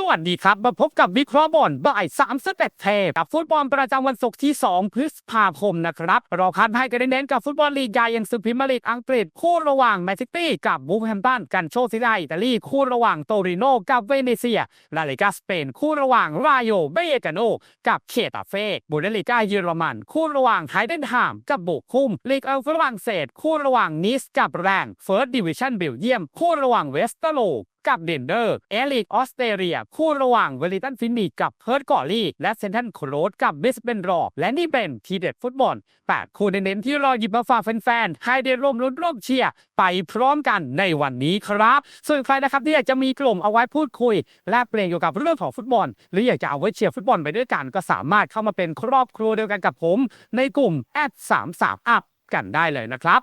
สวัสดีครับ มาพบกับวิเคราะห์บอลบ่าย3สเต็ปเทปกับฟุตบอลประจำวันศุกร์ที่ 2 พฤษภาคมนะครับเราคัดให้กันเน้นกับฟุตบอลลีกใหญ่อย่างสุพรีเมียร์ลีกอังกฤษ คู่ระหว่างแมนซิตี้กับบูฟแฮมตันกันโชซิดาอิตาลีคู่ระหว่างโตริโนกับเวเนเซียลาลิกาสเปน คู่ระหว่างรายโยเบเยกาโนกับเคตาเฟ่บุนเดลิกาเยอรมัน คู่ระหว่างไฮเดนฮามกับบุกคุมลีกเอลฝรั่งเศส คู่ระหว่างนิสกับแรงเฟิร์สดิวิชั่นเบลเยียม คู่ระหว่างเวสเตอร์ กับเดนเดอร์ เอลิกออสเตรเลีย คู่ระหว่างเวลิตันฟินนิกกับเฮิร์ตกอรี่และเซนทันโครสกับบิสเบนรอและนี่เป็นทีเด็ดฟุตบอล8คู่เน้นๆที่รอหยิบมาฝากแฟนๆให้ได้ร่วมรุ้นร่วมเชียร์ไปพร้อมกันในวันนี้ครับ ส่วนใครนะครับที่อยากจะมีกลุ่มเอาไว้พูดคุย แลกเปลี่ยนเกี่ยวกับเรื่องของฟุตบอล หรืออยากจะเอาไว้เชียร์ฟุตบอลไปด้วยกัน ก็สามารถเข้ามาเป็นครอบครัวเดียวกันกับผม ในกลุ่มแอด3 3 up กันได้เลยนะครับ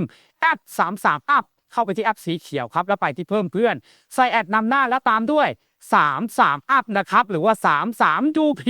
มแอด33อัพเข้าไปที่แอปสีเขียวครับแล้วไปที่เพิ่มเพื่อนใส่แอดนำหน้าแล้วตามด้วย 33 up นะครับ หรือว่า 33 UP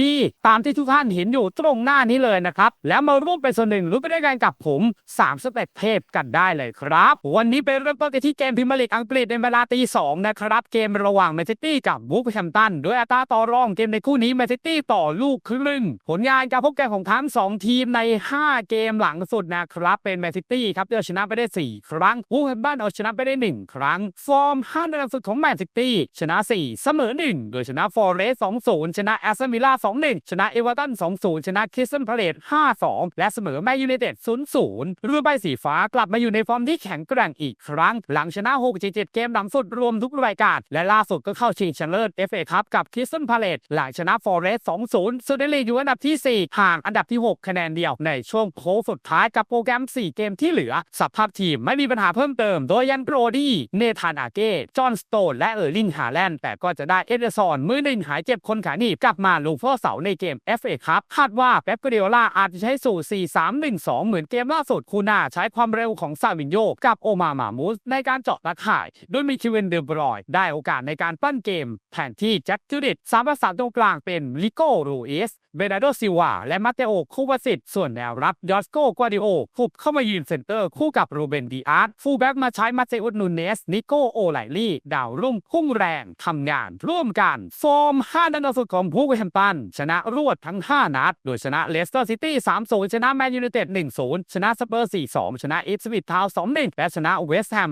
ตามที่ทุกท่านเห็นอยู่ตรงหน้านี้เลยนะครับ แล้วมาร่วมเป็นส่วนหนึ่งรู้ไปด้วยกันกับผม 3 สเต็ปเทพกันได้เลยครับ วันนี้ไปเริ่มต้นกันที่เกมพรีเมียร์ลีกอังกฤษในเวลาตี2นะครับ เกมระหว่างแมนซิตี้กับบูฟแฮมตันด้วยอัตราต่อรองเกมในคู่นี้แมนซิตี้ต่อลูกครึ่ง ผลงานการพบกันของทั้ง2 ทีมใน 5 เกมหลังสุดนะครับ เป็นแมนซิตี้ครับที่เอาชนะไปได้ 4 ครั้งบูฟแฮมตันเอาชนะไปได้ 1 ครั้งฟอร์ม5ในหลังสุดของแมนซิตี้ชนะ 4 เสมมอ 1 โดยชนะฟอร์เรส2-0 ชนะแอสตันวิลล่า2-1 ชนะเอเวอร์ตัน2-0 ชนะคริสตันพาเลต5-2 และเสมอแมนยูไนเต็ด0-0รูใบสีฟ้ากลับมาอยู่ในฟอร์มที่แข็งแกร่งอีกครั้ง หลังชนะ 6-7 เกมหลังสุดรวมทุกรายการ และล่าสุดก็เข้าชิงชนะเลิศ FA คัพกับคริสตันพาเลตหลังชนะฟอร์เรส2-0สุดในลีอยู่อันดับที่ 4 ห่างอันดับที่ 6 คะแนนเดียวในช่วงโค้งสุดท้ายกับโปรแกรม 4 เกมที่เหลือสภาพทีมไม่มีปัญหาเพิ่มเติม โดยยันโรดี้เนธานอาเก้จอห์นสโตนและเออร์ลิงฮาแลนด์แต่ก็จะได้เอเดอร์ซอนมือหนึ่งหายเจ็บคนขาหนีบกลับมาลงเพ่อเสาในเกม FA ครับคาดว่าเป๊ปกเดียล่าอาจจะใช้สูตร 4-3-1-2 เหมือนเกมล่าสุดคูน่าใช้ความเร็วของซาวินโยกับโอมามามูสในการเจาะตะข่าย โดยมีคิเวนเดอบรอย ได้โอกาสในการปั้นเกม แทนที่แจ็คจูดิตสามประสานตรงกลางเป็นลิโก้รูเอสเบนาโดซิวาและมาเตโอคูวาสิตส่วนแนวรับยอสโกกวาดิโอหุบเข้ามายืนเซนเตอร์คู่กับรูเบนดีอาร์ตฟูลแบ็กมาใช้มาเตอุสนูเนส นิโกโอไลลี่ดาวรุ่งพุ่งแรงทำงานร่วมกัน ฟอร์ม 5 นัดสุดของผู้แฮมตัน ชนะรวดทั้ง 5 นัด โดยชนะเลสเตอร์ซิตี้ 3-0 ชนะแมนยูไนเต็ด 1-0 ชนะสเปอร์ 4-2 ชนะอีฟสวิตทาวน์2-1 และชนะเวสต์แฮม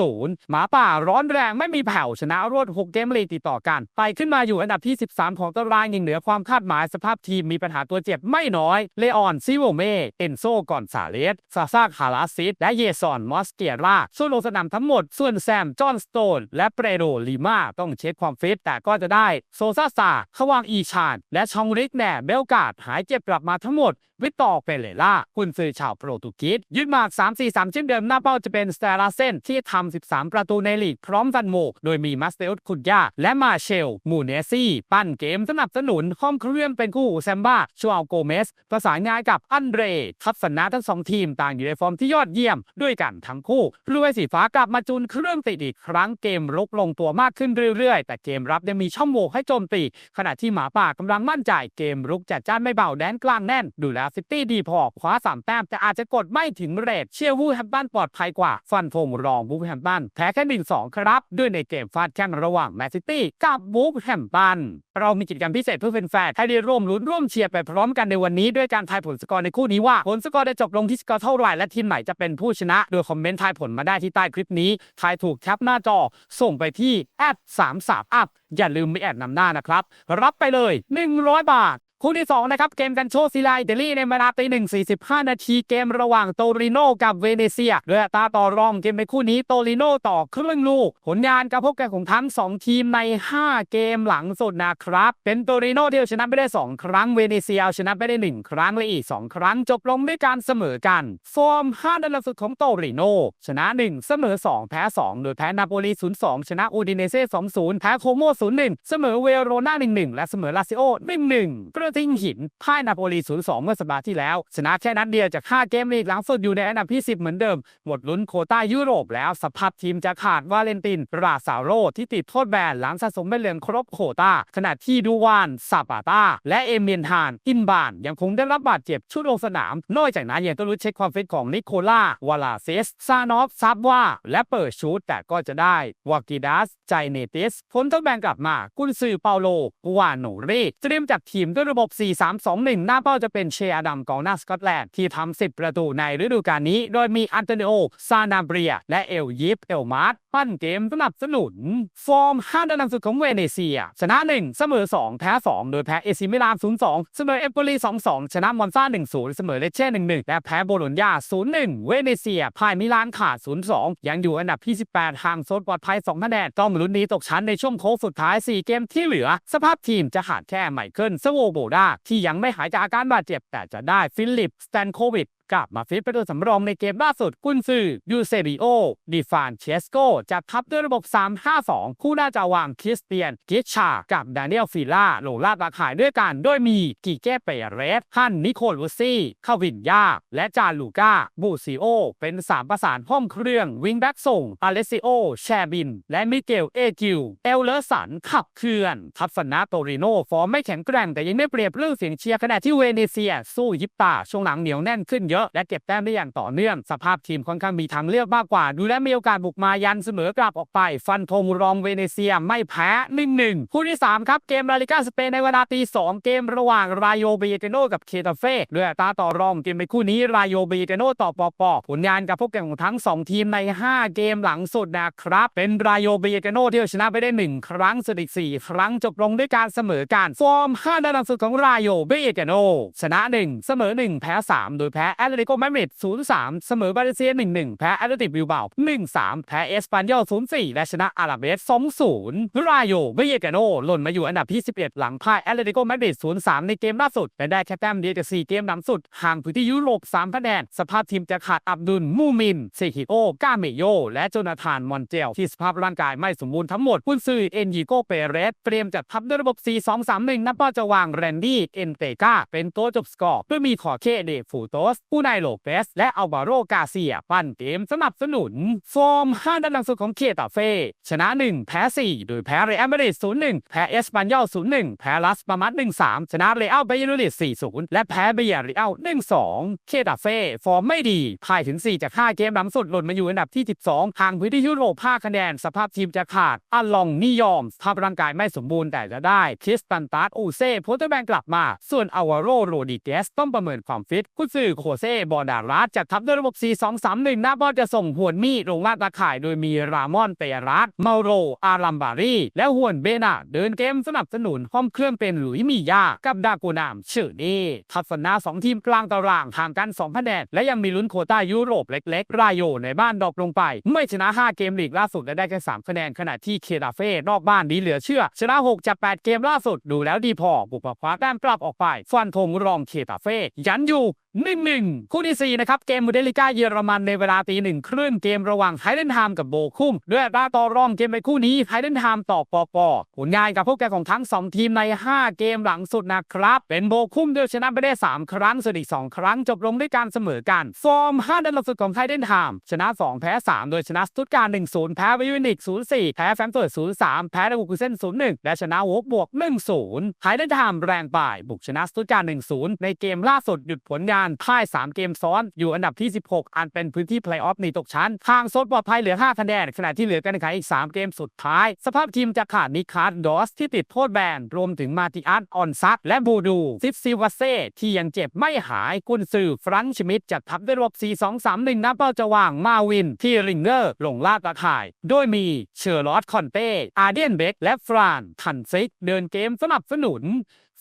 1-0 หมาป่าร้อนแรงไม่มีแผ่วชนะรวด 6 เกมลีติดต่อกัน ไปขึ้นมาอยู่อันดับที่ 13 ของตารางยิงเหนือความคาดหมายสภาพทีมมีปัญหาตัวเจ็บไม่น้อย เลออนซิโวเม เอนโซก่อนซาเลส ซาซาคาราซิส และเยซอนมอสเกียร่าส่วนลงสนามทั้งหมด ส่วนแซม จอห์นสโตน และเปโรลิมาต้องเช็คความฟิต แต่ก็จะได้ โซซาซาขวางอีชาน และชองริกแหน่เบลกาดหายเจ็บกลับมาทั้งหมด วิตตอร์เปเลล่าคุณซื้อชาวโปรตุเกสยึดมา3-4-3เช่นเดิมหน้าเป้าจะเป็นสเตลาเซนที่ทำ13 ประตูในลีกพร้อมฟันโมก โดยมีมัสเตอุสคุดยาและมาเชล มูเนซี่ ปั้นเกมสนับสนุนห้อมเครื่องเป็นคู่หูแซมบ้าชัวโกเมสประสานงานกับอันเดรทัศนะทั้งสองทีมต่างอยู่ในฟอร์มที่ยอดเยี่ยมด้วยกันทั้งคู่รวยสีฟ้ากลับมาจูนเครื่องติดอีกครั้งเกมรุกลงตัวมากขึ้นเรื่อยๆ แต่เกมรับยังมีช่องโหว่ให้โจมตี ขณะที่หมาป่ากำลังมั่นใจเกมรุกจัดจ้านไม่เบาแดนกลางแน่น ดูแลซิตี้ดีพอคว้าสามแต้มแต่อาจจะกดไม่ถึงเรทเชื่อวูแฮมตันปลอดภัยกว่า ฟันธงรองบูแฮมตันแพ้แค่หนึ่งสองครับ ด้วยในเกมฟาดแข้งระหว่างแมนซิตี้กับบูแฮมตันเรามีกิจกรรมพิเศษเพื่อแฟนๆให้ได้ร่วมลุ้นร่วมเชียร์ไปพร้อมกันในวันนี้ด้วยการทายผลสกอร์ในคู่นี้ว่า ผลสกอร์จะจบลงที่สกอร์เท่าไหร่และทีมไหนจะเป็นผู้ชนะ โดยคอมเมนต์ทายผลมาได้ที่ใต้คลิปนี้ทายถูกแคปหน้าจอ ส่งไปที่แอด33 up อย่าลืมไม่แอดนำหน้านะครับ รับไปเลย 100 บาท คู่ที่ 2 นะครับ เกมกันโชซิลาอิตาลีในเวลาตีหนึ่งสี่สิบห้านาทีเกมระหว่างโตริโนกับเวเนเซียด้วยตาต่อรองเกมในคู่นี้โตริโนต่อครึ่งลูก ผลงานการพบกันของทั้ง 2 ทีมใน 5 เกมหลังสุดนะครับ เป็นโตริโนที่ชนะไปได้ 2 ครั้งเวเนเซียชนะไปได้ 1 ครั้งและอีก 2 ครั้งจบลงด้วยการเสมอกันฟอร์ม5นัดล่าสุดของโตริโนชนะ 1 เสมอ 2 แพ้ 2 โดยแพ้นาโปลี0-2 ชนะอูดิเนเซ่2-0 แพ้โคโม0-1 เสมอเวโรนา1-1 และเสมอลาซิโอ1-1กระทิงหินพ่ายนาโปลี 0-2 เมื่อสัปดาห์ที่แล้ว ชนะแค่นัดเดียวจาก5เกมลีกหลังสุดอยู่ในอันดับที่ 10 เหมือนเดิม หมดลุ้นโคต้ายุโรปแล้วสภาพทีมจะขาดวาเลนตินราซาโรที่ติดโทษแบนหลังสะสมใบเหลืองครบโคต้าขณะที่ดูวานซาปาตาและเอเมียนฮานอินบานยังคงได้รับบาดเจ็บชุดลงสนาม นอกจากนั้นยังต้องรู้เช็คความฟิตของนิโคล่าวาลาเซสซานอฟซับว่าและเปิดชูตแต่ก็จะได้วากิดัสใจเนติสพ้นทดแบนกลับมากุนซือเปาโลวานโนเรเตรียมจัดทีมด้วยระบบ4-3-2-1 หน้าเป้าจะเป็นเชอาดัมกองหน้าสกอตแลนด์ ที่ทำ 10 ประตูในฤดูกาลนี้ โดยมีอันโตนิโอ ซานาเบรีย และเอลยิป เอลมาร์ตปั้นเกมสนับสนุน ฟอร์ม5ดันสุดของเวเนเซีย ชนะ 1 เสมอ 2 แพ้ 2 โดยแพ้เอซิมิลาน 0-2 เสมอเอมโปลี2-2 ชนะมอนซา1-0 เสมอเลเช่1-1 และแพ้โบโลญญา 0-1 เวเนเซียพ่ายมิลานขาด 0-2 ยังอยู่อันดับที่ 18 ห่างโซนปลอดภัย2คะแนนต้องลุ้นนี้ตกชั้นในช่วงโค้งสุดท้าย 4 เกมที่เหลือ สภาพทีมจะขาดแค่ไมเคิลสโวโบดาที่ยังไม่หายจากอาการบาดเจ็บ แต่จะได้ฟิลิปสแตนโควิด กลับมาฟิตเป็นตัวสำรองในเกมล่าสุดกุนซือยูเซบิโอดิฟานเชสโกจะทับด้วยระบบ 3-5-2 คู่น่าจะวางคริสเตียน กิชชา กับดานิเอลฟิล่าลงลาดตาขายด้วยกันโดยมีกิเก้เปเรสฮันนิโคลูซี่คาวินยา และจาลูก้าบูซิโอ เป็น 3 ประสานห้องเครื่องวิงแบ็กส่งอเลซิโอ แชบิน และมิเกลเอกิวเอลเลอร์สันขับเคลื่อน ทัศนะโตริโนฟอร์มไม่แข็งแกร่งแต่ยังได้เปรียบเรื่องเสียงเชียร์ขณะที่เวเนเซียสู้ยิปตาช่วงหลังเหนียวแน่นขึ้นเยอะและเก็บแต้มได้อย่างต่อเนื่อง สภาพทีมค่อนข้างมีทางเลือกมากกว่า ดูและมีโอกาสบุกมายันเสมอกลับออกไป ฟันธงรองเวเนเซียไม่แพ้1-1คู่ที่ 3 ครับ เกมลาลิกาสเปนในเวลาตี2เกมระหว่างรายโยเบเตโนกับเคตาเฟ่ด้วยอัตาต่อรองเกมในคู่นี้รายโยเบเตโนต่อปอปอผลงานกับพวกแข่งของทั้ง 2 ทีมใน 5 เกมหลังสุดนะครับ เป็นรายโยเบเตโนที่ชนะไปได้ 1 ครั้งสุดอีก4ครั้งจบลงด้วยการเสมอกันฟอร์ม5นัดหลังสุดของรายโยเบเตโนชนะ 1 เสมอ 1 แพ้ 3 โดยแพ้แอตเลติโกมาดริด0-3 เสมอบาเลเซีย1-1 แพ้แอตเลติกบิลเบา1-3 แพ้เอสปานยอล0-4 และชนะอาราเบส2-0 รายโยเบเตโนหล่นมาอยู่อันดับที่ 11 หลังพ่ายแอตเลติโกมาดริด0-3 ในเกมล่าสุดและได้แค่แต้มเดียวจาก4เกมหลังสุด ห่างพื้นที่ยุโรป3คะแนนสภาพทีมจะขาดอับดุลมูมินเซคิโอกาเมโย และโจนาธานมอนเจลที่สภาพร่างกายไม่สมบูรณ์ทั้งหมดกุนซือเอ็นยิโกเปเรสเตรียมจัดทัพด้วยระบบ 4-2-3-1นับว่าจะวางแรนดี้เอ็นเตกาเป็นตัวจบสกอร์ด้วยมีขอเคเดฟูโตสผู้นายโลเปสและอัลวาโรกาเซียปั้นเกมสนับสนุน ฟอร์ม5ด้านหลังสุดของเคตาเฟ่ชนะ 1 แพ้ 4 โดยแพ้เรอัลมาดริด0-1 แพ้เอสปันยอล0-1 แพ้ลัสปามัด1-3 ชนะเรอัลเบยาริด4-0 และแพ้เบียริอัล1-2 เคตาเฟ่ฟอร์มไม่ดีพ่ายถึง 4 จาก 5 เกมหลังสุดหล่นมาอยู่อันดับที่ 12 ห่างพื้นที่ยุโรป5คะแนน สภาพทีมจะขาดอัลลองนิยอมสภาพร่างกายไม่สมบูรณ์แต่จะได้คริสตันตัสอูเซ่โพเตอร์แบงกลับมา ส่วนอาวาโรโรดิเกสต้องประเมินความฟิตคุณสื่อโคเซ่บอดารัสจัดทัพด้วยระบบ 4-2-3-1 หน้าบอลจะส่งหวนมีลงลาดตาข่ายโดยมีรามอนเตรัสเมาโร อารัมบารี และหวนเบนาเดินเกมสนับสนุนห้อมเครื่องเป็นหลุยมียา กับดากูนามเชอร์เน่ทัศนะ2ทีมกลางตารางห่างกัน2คะแนนและยังมีลุ้นโคต้ายุโรปเล็กๆ รายโยในบ้านดรอปลงไป ไม่ชนะ 5 เกมลีกล่าสุดและได้แค่3คะแนนขณะที่เคดาเฟ่นอกบ้านดีเหลือเชื่อ ชนะ 6 จาก 8 เกมล่าสุดดูแล้วดีพอบุกคว้าแต้มกลับออกไป ฟันธงรองเคตาเฟ่ยันอยู่หนึ่งหนึ่งคู่ที่ 4 นะครับ เกมบูเดลิก้าเยอรมันในเวลาตีหนึ่งครึ่งเกมระหว่างไฮเดนฮามกับโบคุ้มด้วยราต่อรองเกมไปคู่นี้ไฮเดนฮามต่อปอปอผลงานกับพวกแกของทั้ง 2 ทีมใน 5 เกมหลังสุดนะครับ เป็นโบคุ้มเดียวชนะไปได้ 3 ครั้งส่วนอีก 2 ครั้งจบลงด้วยการเสมอกันฟอร์ม5ดันหลังสุดของไฮเดนฮามชนะ 2 แพ้ 3 โดยชนะสตุตการ์1-0 แพ้วิวนิก0-4 แพ้แฟรงก์เฟิร์ต0-3 แพ้ดาวูกุเซน0-1 และชนะวกบวก1-0ไฮเดนฮามแรงป่ายบุกชนะสตุตการ์1-0 ในเกมล่าสุดหยุดผลงานพ่าย3 เกมซ้อน อยู่อันดับที่ 16 อันเป็นพื้นที่เพลย์ออฟหนีตกชั้น ทางโซนปลอดภัยเหลือ 5 คะแนนขณะที่เหลือการแข่งขันอีก 3 เกมสุดท้าย สภาพทีมจะขาดนิคาร์ดดอสที่ติดโทษแบนรวมถึงมาติอัสออนซัตและบูดูซิฟซิวาเซ่ที่ยังเจ็บไม่หายกุนซือฟรังชมิดจัดทัพด้วยระบบ4-2-3-1นับเป้าจะวางมาวิน ที่ริงเกอร์ลงลาดตะข่าย โดยมีเชอร์ลอตคอนเต้อาเดียนเบกและฟรานทันซิก เดินเกมสนับสนุน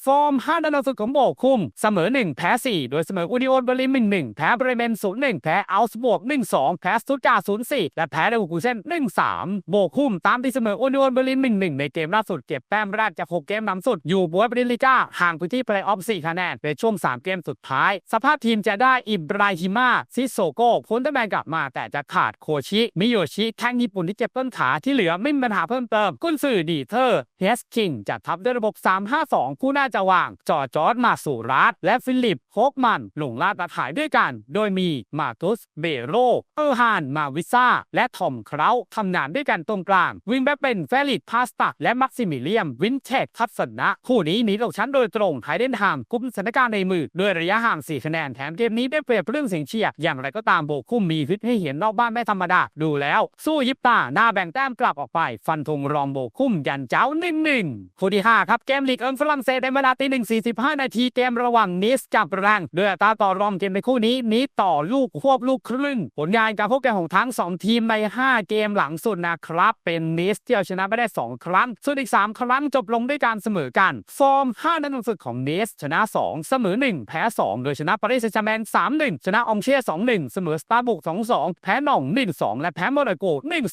ฟอร์ม5นัดล่าสุดของโบกคุม เสมอ 1 แพ้ 4 โดยเสมออุดิโอนเบอร์ลิน1 1 แพ้เบรเมน 0 1 แพ้อัลส์บวก 1 2 แพ้สตุตการ์0 4 และแพ้เดวูกูเซน1 3 โบกคุม ตามที่เสมออุดิโอนเบอร์ลิน1 1 ในเกมล่าสุดเก็บแต้มแรกจาก 6 เกมนำสุด อยู่บวยบริลิก้าห่างพื้นที่เพลย์ออฟ4คะแนนในช่วง 3 เกมสุดท้าย สภาพทีมจะได้อิบราฮิมาซิโซโก้พ้นตำแหน่งกลับมา แต่จะขาดโคชิมิโยชิแข้งญี่ปุ่นที่เจ็บต้นขาที่เหลือไม่มีปัญหาเพิ่มเติมกุนซือดีเทอร์เฮสคิงจัดทัพด้วยระบบ352คู่หน้าจะวางจอจอร์ดมาสูรัสและฟิลิปโฮกมันลงลาดตาข่ายด้วยกัน โดยมีมาตุสเบโรเออร์ฮานมาวิซ่า และทอมเคราวทำงานด้วยกันตรงกลาง วิงแบ็เป็นเฟลิตพาสตาและมักซิมิเลียม วินเทจทัศนะ คู่นี้หนีตกชั้นโดยตรงไฮเดนฮามกุมสถานการณ์ในมือ ด้วยระยะห่าง 4 คะแนนแถมเกมนี้ได้เปรียบเรื่องเสียงเชียร์อย่างไรก็ตามโบกคุ้มมีฟิตให้เห็นนอกบ้านไม่ธรรมดาดูแล้วสู้ยิบตาหน้าแบ่งแต้มกลับออกไป ฟันธงรองโบกคุ้มยันเจ้าหนึ่งหนึ่งคู่ที่5ครับเกมลีกเอิงฝรั่งเศสในเวลาตีหนึ่งสี่สิบห้านาทีเกมระหว่างนิสกับแรงด้วยอัตราต่อรองเกมในคู่นี้นิสต่อลูกควบลูกครึ่ง ผลงานการพบกันของทั้ง 2 ทีมใน 5 เกมหลังสุดนะครับ เป็นนิสที่เอาชนะไปได้ 2 ครั้ง ส่วนอีก 3 ครั้งจบลงด้วยการเสมอกันฟอร์ม 5 นัดหลังสุดของนิสชนะ 2 เสมอ 1 แพ้ 2 โดยชนะปารีสแซงต์แชร์แมง3-1 ชนะอองเช่2-1 เสมอสตาร์บุก2-2 แพ้หน่อง 1-2 และแพ้โมนาโก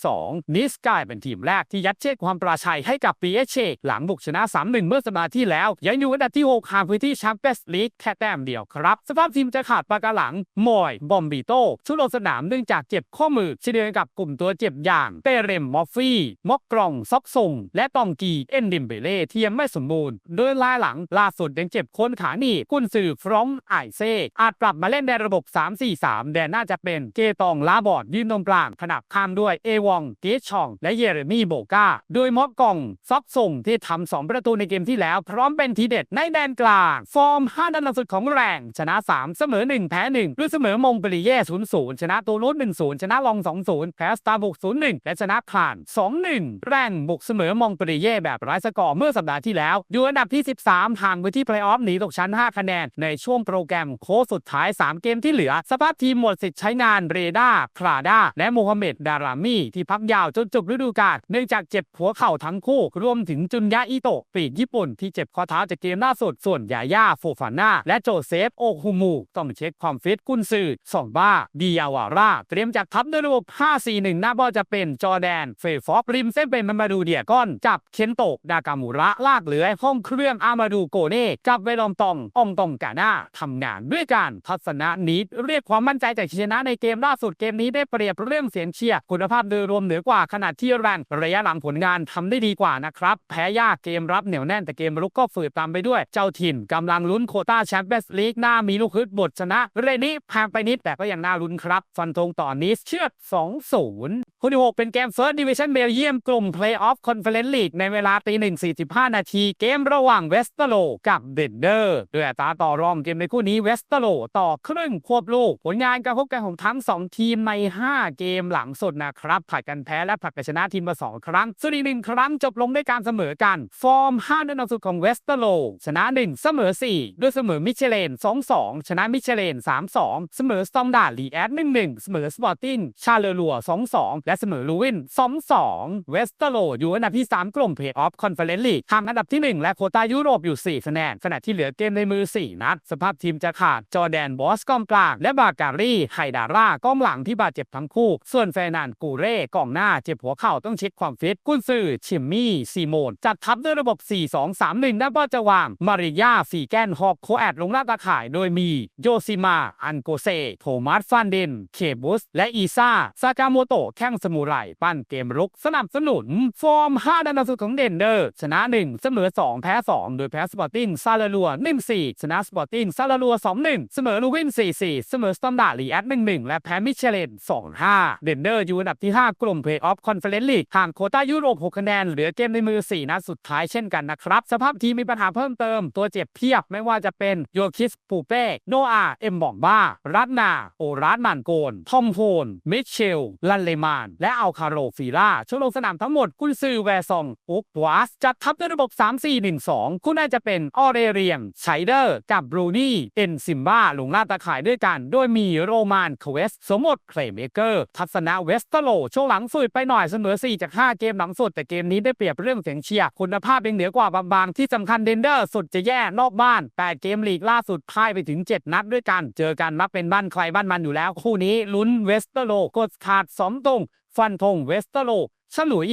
1-2 นิสกลายเป็นทีมแรกที่ยัดเยียดความปราชัยให้กับปีเอเชหลังบุกชนะ 3-1 เมื่อสัปดาห์ที่แล้วยอยู่อันดับที่ 6ห่างพื้นที่แชมเปี้ยนส์ลีกแค่แต้มเดียวครับ สภาพทีมจะขาดปากาหลังมอย บอมบิโต้ชุดลงสนามเนื่องจากเจ็บข้อมือเช่นเดียวกับกลุ่มตัวเจ็บอย่างเตเรมมอฟฟี่มอกกรองซอกซงและตองกีเอ็นดิมเบเล่ที่ยังไม่สมบูรณ์ โดยลายหลังล่าสุดยังเจ็บโคนขาหนีกุนซือฟรองไอเซอาจปรับมาเล่นในระบบ 3-4-3 แต่น่าจะเป็นเกตองลาบอดยืนตรงกลางขนับข้ามด้วยเอวองเกชชอง และเยเรมีโบกาโดยมอกกองซอกซงที่ทำสองประตูในเกมที่แล้ว พร้อมเป็นทีเด็ดในแดนกลาง ฟอร์ม 5 นัดหลังสุดของแรง ชนะ 3 เสมอ 1 แพ้1ด้วยเสมอมงเปรีเย่0-0 ชนะตูนูส1-0 ชนะลอง 2-0 แพ้สตาร์บุก0-1 และชนะคลาน 2-1 แรงบุกเสมอมงเปรีเย่แบบไร้สกอร์เมื่อสัปดาห์ที่แล้ว อยู่อันดับที่ 13 ห่างไปที่เพลย์ออฟหนีตกชั้น 5 คะแนน ในช่วงโปรแกรมโค้งสุดท้าย 3 เกมที่เหลือ สภาพทีมหมดสิทธิ์ใช้งานเรดาคลาดาและโมฮัมเหม็ดดารามีที่พักยาวจนจบฤดูกาลเนื่องจากเจ็บหัวเข่าทั้งคู่ รวมถึงจุนยะอิโตะปีกญี่ปุ่นที่เจ็บข้อเท้าจากเกมล่าสุดส่วนยาย่าโฟฟาน่าและโจเซฟโอคุมูต้องเช็คความฟิตกุนซือสองบ้าดิยาวาร่า เตรียมจัดทัพด้วยระบบ 5-4-1 หน้าบอลจะเป็นจอแดน เฟฟอฟริมเส้นเป็นมามาดูเดียก้อน จับเคนโตะดากามูระ ลากเหลือห้องเครื่องอามาดูโกเน่ จับเวลอมตองอองตองกาน่าทำงานด้วยการทัศนะนิดเรียกความมั่นใจจากชัยชนะในเกมล่าสุดเกมนี้ได้เปรียบเรื่องเสียงเชียร์คุณภาพโดยรวมเหนือกว่าขนาดที่แรงระยะหลังผลงานทำได้ดีกว่านะครับแพ้ยากเกมรับเหนียวแน่นแต่เกมรุกก็ฝืดตามไปด้วย เจ้าถิ่นกำลังลุ้นโคต้าแชมเปี้ยนส์ลีกหน้ามีลูกฮึดบทชนะ เรนนี้แพงไปนิดแต่ก็ยังน่าลุ้นครับ ฟันธงต่อนนิสเชือด 2-0คู่ที่6เป็นเกม First Division เบลเยียมกลุ่ม Playoff Conference League ในเวลาตี1 45นาที เกมระหว่างเวสเตโลกับเดนเดอร์ด้วยอัตราต่อรองเกมในคู่นี้เวสเตโลต่อครึ่งควบลูก ผลงานการพบกันของทั้ง 2 ทีมใน 5 เกมหลังสุดนะครับผัดกันแพ้และผัดกันชนะทีมมา2ครั้งส่วนอีกหนึ่งครั้งจบลงด้วยการเสมอกัน ฟอร์ม5นัดสุดของเวสเตโลชนะ 1 เสมอ 4 ด้วยเสมอมิเชเลน 2-2 ชนะมิเชเลน 3-2 เสมอสตอมดาลีแอด 1-1 เสมอสปอร์ติงชาเลลัว 2-2 และเสมอลูวิน 2-2 เวสเตโลอยู่อันดับที่ 3 กลุ่มเพย์ออฟคอนเฟอเรนซ์ลีกทำอันดับที่ 1 และโคต้ายุโรปอยู่4คะแนนขณะที่เหลือเกมในมือ 4 นัด สภาพทีมจะขาดจอแดนบอสกองกลาง และบาการีไฮดาร่ากองหลังที่บาดเจ็บทั้งคู่ ส่วนเฟรนันกูเร่กองหน้าเจ็บหัวเข่าต้องเช็คความฟิตกุนซือชิมมี่ซีโมนจัดทัพด้วยระบบ 4-2-3-1ด้านบอลจะวางมาริยาฟีแกนฮอกโคแอดลงหน้าตาข่ายโดยมีโยซิมา อันโกเซ โทมัสฟันเดน เคบุส และอีซาซากาโมโตะแข้งสมุไรปั้นเกมรุกสนับสนุน ฟอร์ม 5ดันดันสุดของเดนเดอร์ ชนะ 1 เสมอ 2 แพ้ 2 โดยแพ้สปอร์ติ้งซาลาลัว1-4ชนะสปอร์ติ้งซาลาลัว 2-1 เสมอลูวิน 4-4 เสมอสตอมดาลีแอด1-1 และแพ้มิเชเลน 2-5 เดนเดอร์อยู่อันดับที่ 5 กลุ่มเพย์ออฟคอนเฟอเรนซ์ลีกห่างโคต้ายุโรป 6 คะแนน เหลือเกมในมือ 4 นัดสุดท้ายเช่นกันนะครับ สภาพทีมมีปัญหาเพิ่มเติมตัวเจ็บเพียบไม่ว่าจะเป็นโยคิสปูเป้โนอาเอ็มบองบ้ารัตนาโอรัสมานโกนทอมโฮนมิเชลลันเลมาน และอัลคาโรฟีราช่วงลงสนามทั้งหมดกุนซือแวร์ซองอุกวัสจัดทัพด้วยระบบ 3-4-1-2 คู่น่าจะเป็นออเรเรียมไชเดอร์ กับบรูนี่ เอ็นซิมบ้าลงหน้าตาข่ายด้วยกัน โดยมีโรมานเควสสมมติเพลเมเกอร์ ทัศนะเวสเตโล ช่วงหลังฝืดไปหน่อยเสมอ4จาก5เกมหลังสุดแต่เกมนี้ได้เปรียบเรื่องเสียงเชียร์คุณภาพยังเหนือกว่าบางๆที่สำคัญเดนนเดอร์สุดจะแย่นอกบ้าน 8 เกมลีกล่าสุดพ่ายไปถึง 7 นัดด้วยกัน เจอกันมักเป็นบ้านใครบ้านมันอยู่แล้ว คู่นี้ลุ้นเวสเตอร์โลกดขาดสมตรงฟันธงเวสเตอร์โลฉลุย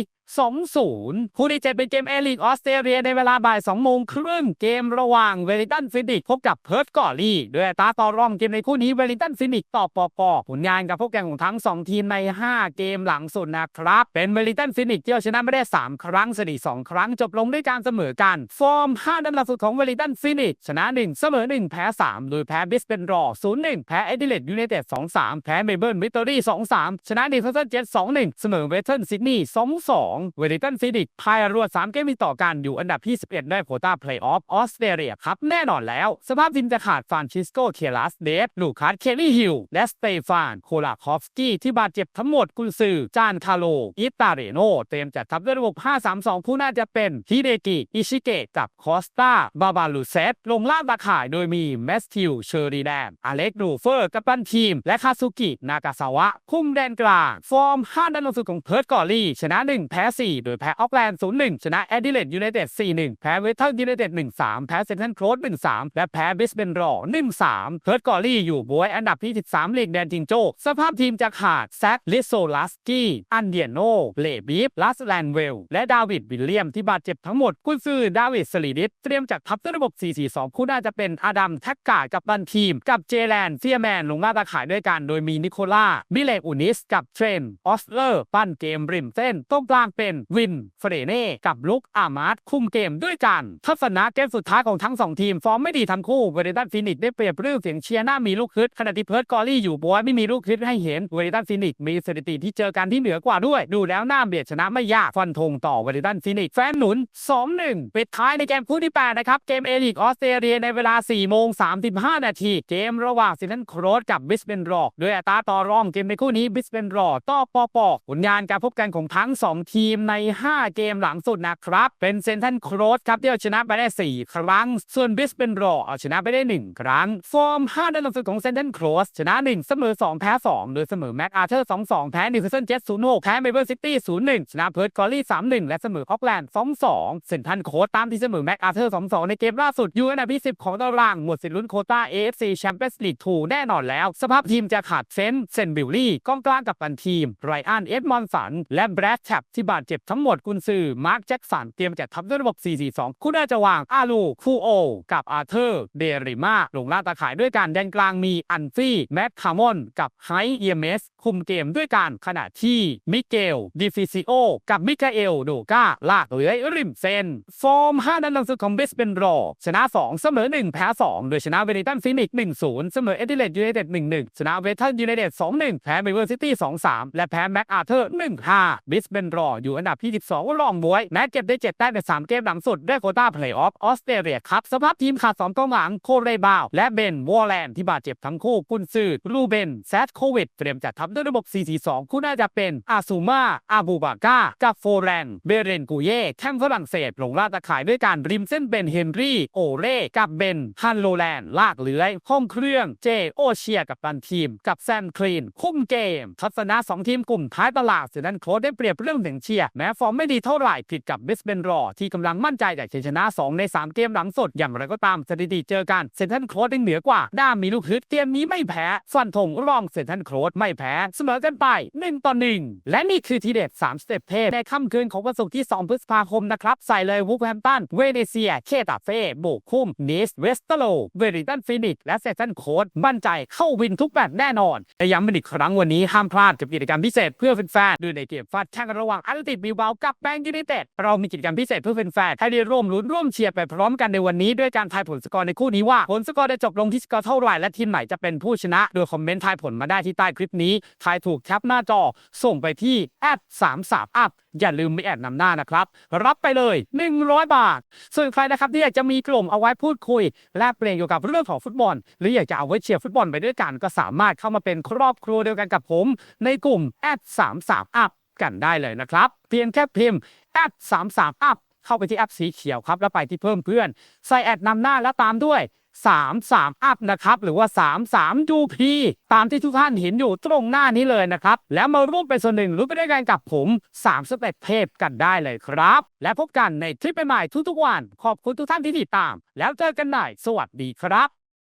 2-0 คู่ที่7เป็นเกมเอลีกออสเตรเลียในเวลาบ่าย2โมงครึ่งเกมระหว่างเวลิงตันฟินิกพบกับเพิร์ตกอรี่ด้วยตาต่อรองเกมในคู่นี้เวลิงตันฟินิกต่อปอปอผลงานกับพวกแข่งของทั้ง 2 ทีมใน 5 เกมหลังสุดนะครับ เป็นเวลิงตันฟินิกที่เอาชนะไม่ได้ 3 ครั้งสถิติ2ครั้งจบลงด้วยการเสมอกันฟอร์ม 5 ดันหลังสุดของเวลิงตันฟินิกชนะ 1 เสมอ 1 แพ้ 3 โดยแพ้บิสเบนรอ 0-1 แพ้เอดิเลดยูไนเต็ด 2-3 แพ้เมเบิลวิตตอรี่ 2-3 ชนะนิคาสเซิลเจ็ต2-1 เสมอเวสเทิร์นซิดนีย2-2เวลิงตันฟินิกพายรวด 3 เกมติดต่อกันอยู่อันดับที่ 11 ได้โควต้าเพลย์ออฟออสเตรเลียครับ แน่นอนแล้ว สภาพทีมจะขาดฟรานชิสโก เคลัสเดฟลูคัส เคลลี่ฮิล และสเตฟานโคลาคอฟสกี้ ที่บาดเจ็บทั้งหมดกุนซือ จานคาโล อิตาเรโน เตรียมจัดทัพด้วยระบบ 5-3-2 ผู้น่าจะเป็นฮิเดกิ อิชิเกะกับคอสตาบาบาลูเซตลงล่างตาข่ายโดยมีแมสติวเชอรีแดนอเล็กดูเฟอร์กัปตันทีม และคาซุกิ นากาซาวะ คุมแดนกลาง ฟอร์ม5ด้านลงสุดของเพิร์ตกอรี่ชนะ 1 แพ้ 4 โดยแพ้ออกแลนด์ 0-1 ชนะแอดิเลดยูไนเต็ด 4-1 แพ้เวสเทิร์นยูไนเต็ด 1-3 แพ้เซนทรัลโคลส1-3 และแพ้บิสเบนรอ1-3เพิร์ตกอรี่อยู่บวยอันดับที่ 13ลีกแดนจิงโจ้สภาพทีมจะขาดแซคลิโซลัสกี้ อันเดียโน เลบีฟลัสแลนเวล และดาวิดวิลเลียมที่บาดเจ็บทั้งหมดกุนซือดาวิดสลีดิสเตรียมจัดทัพด้วยระบบ 4-4-2 คู่น่าจะเป็นอาดัมแท็กกาดกับบันทีม กับเจแลนเฟียแมนลงหน้าตาขายด้วยกันโดยมีนิโคล่าบิเลกอุนิสกับเทรนออสเลอร์ปั้นเกมริมเส้นตรงกลางเป็นวินเฟรเน่กับลุกอามาร์ตคุมเกมด้วยกันทัศนะเกมสุดท้ายของทั้งสองทีม ฟอร์มไม่ดีทั้งคู่เวเรตันฟินิกได้เปรียบเรื่องเสียงเชียร์หน้ามีลูกคึดขณะที่เพิร์ดกอรี่อยู่บวยไม่มีลูกคึดให้เห็นเวเรตันฟินิกมีสถิติที่เจอกันที่เหนือกว่าด้วย ดูแล้วหน้าเบียดชนะไม่ยากฟันธงต่อเวเรตันฟินิกแฟนหนุน 2-1ปิดท้ายในเกมคู่ที่8นะครับเกมเอลิกออสเตรเลียในเวลา4โมง35 นาที เกมระหว่างซินทันโครสกับบิสเบนรอกด้วยอัตราต่อรองเกมในคู่นี้บิสเบนรอกต่อปอปอกผลงานการพบกันของทั้ง 2 ทีมใน 5 เกมหลังสุดนะครับ เป็นเซนทันโครสครับที่เอาชนะไปได้ 4 ครั้ง ส่วนบิสเบนรอเอาชนะไปได้ 1 ครั้ง ฟอร์ม 5ด้านหลังสุดของเซนทันโครสชนะ 1 เสมอ 2 แพ้ 2 โดยเสมอแม็กอาร์เธอร์ 2-2 แพ้นิวคาสเซิลเจ็ต0-6 แพ้เมเบิลซิตี้ 0-1 ชนะเพิร์ดกอรี่ 3-1 และเสมอออกแลนด์ 2-2 เซนทันโครสตามที่เสมอแม็กอาร์เธอร์ 2-2 ในเกมล่าสุดอยู่อันดับที่10ของตารางหมดสิทธิ์ลุ้นโคต้า AFC Champions League 2แน่นอนแล้ว สภาพทีมจะขาดเซนเซนบิลลี่กองกลางกับตันทีมไรอันเอ็ดมอนสันและแบรแรดแท็บที่บาดเจ็บทั้งหมดกุนซือมาร์คแจ็คสันเตรียมจัดทัพด้วยระบบ 4-4-2คู่น่าจะวางอาลูคูโอ กับอาเธอร์ เดริมาลงล่าตาข่ายด้วยการแดนกลางมีอันฟี่แมคคามอนกับไฮเอเมส คุมเกมด้วยกันขณะที่มิเกลดิฟิซิโอกับมิคาเอลโดกาลากเลื้อยริมเส้นฟอร์ม 5 นัดหลังสุดของเบสเป็นรอ ชนะ 2 เสมอ 1 แพ้ 2 โดยชนะเวนิตันฟินิกซ์1-0 เสมอเอดิเลดยูไนเต็ด1-1 ชนะเวสเทิร์นยูไนเต็ด2-1 แพ้เมเบอร์ซิตี้2-3 และแพ้แม็กอาเธอร์1-5บิสเป็นรออยู่อันดับที่ 12 รองบวยแม้เก็บได้ 7 แต้มใน 3 เกมหลังสุดได้โคต้าเพลย์ออฟออสเตรเลียครับสภาพทีมขาด2กองหลังโคเรบาวและเบนวอลแลนที่บาดเจ็บทั้งคู่กุนซือรูเบนแซดโควิดเตรียมจัดทัพด้วยระบบ 4-4-2 คู่น่าจะเป็นอาซูมาอาบูบาก้ากับโฟแรน เบเรนกูเย่แข้งฝรั่งเศสลงล่าตะข่ายด้วยการริมเส้นเบนเฮนรี่ โอเร่กับเบนฮันโลแลนด์ ลากเลื้อย ห้องเครื่องเจโอเชียกับตันทีม กับแซมคลีน คุ้มเกม ทัศนะ2ทีมกลุ่มท้ายตลาดเซนันโครได้เปรียบเรื่องเสียงเชียร์แม้ฟอร์มไม่ดีเท่าไหร่ผิดกับบิสเบนรอที่กำลังมั่นใจจากชัยชนะ 2 ใน 3 เกมหลังสุดอย่างไรก็ตามสถิติเจอกันเซนทันโครได้เหนือกว่าด้ามมีลูกฮึดเกมนี้ไม่แพ้ฟันธงรองเซนทันโครไม่แพ้เสมอกันไป 1 ต่อ 1 และนี่คือทีเด็ด 3 สเต็ปเทพ ในค่ำคืนของวันศุกร์ที่ 2 พฤษภาคมนะครับ ใส่เลยวูฟแฮมตัน เวเนเซีย เคตาเฟ่โบกคุ้มนิสเวสเตโล เวริตันฟินิกและเซตันโคดมั่นใจเข้าวินทุกแมตช์แน่นอนและย้ำเป็นอีกครั้งวันนี้ห้ามพลาดกับกิจกรรมพิเศษเพื่อแฟนๆดูในเกมฟาดแข่งระหว่างอัลติบิวเบากับแบงก์ยูไนเต็ดเรามีกิจกรรมพิเศษเพื่อแฟนๆให้ได้ร่วมลุ้นร่วมเชียร์ไปพร้อมกันในวันนี้ด้วยการทายผลสกอร์ในคู่นี้ว่าผลสกอร์จะจบลงที่สกอร์เท่าไหร่และทีมไหนจะเป็นผู้ชนะ โดยคอมเมนต์ทายผลมาได้ที่ใต้คลิปนี้ทายถูกแคปหน้าจอส่งไปที่แอดสามสามอัพอย่าลืมไม่แอดนำหน้านะครับ รับไปเลย 100 บาท ส่วนใครนะครับที่อยากจะมีกลุ่มเอาไว้พูดคุย แลกเปลี่ยนเกี่ยวกับเรื่องของฟุตบอล หรืออยากจะเอาไว้เชียร์ฟุตบอลไปด้วยกัน ก็สามารถเข้ามาเป็นครอบครัวเดียวกันกับผม ในกลุ่มแอด33 up กันได้เลยนะครับ เพียงแค่พิมพ์แอด33 up เข้าไปที่แอปสีเขียวครับ แล้วไปที่เพิ่มเพื่อน ใส่แอดนำหน้าแล้วตามด้วย 3 3 อัพนะครับ หรือว่า 3 3 UP ตามที่ทุกท่านเห็นอยู่ตรงหน้านี้เลยนะครับ แล้วมาร่วมเป็นส่วนหนึ่งรู้ไปด้วยกันกับผม 3 สเต็ปเทพกันได้เลยครับ และพบกันในทริปใหม่ๆทุกๆวัน ขอบคุณทุกท่านที่ติดตาม แล้วเจอกันใหม่สวัสดีครับ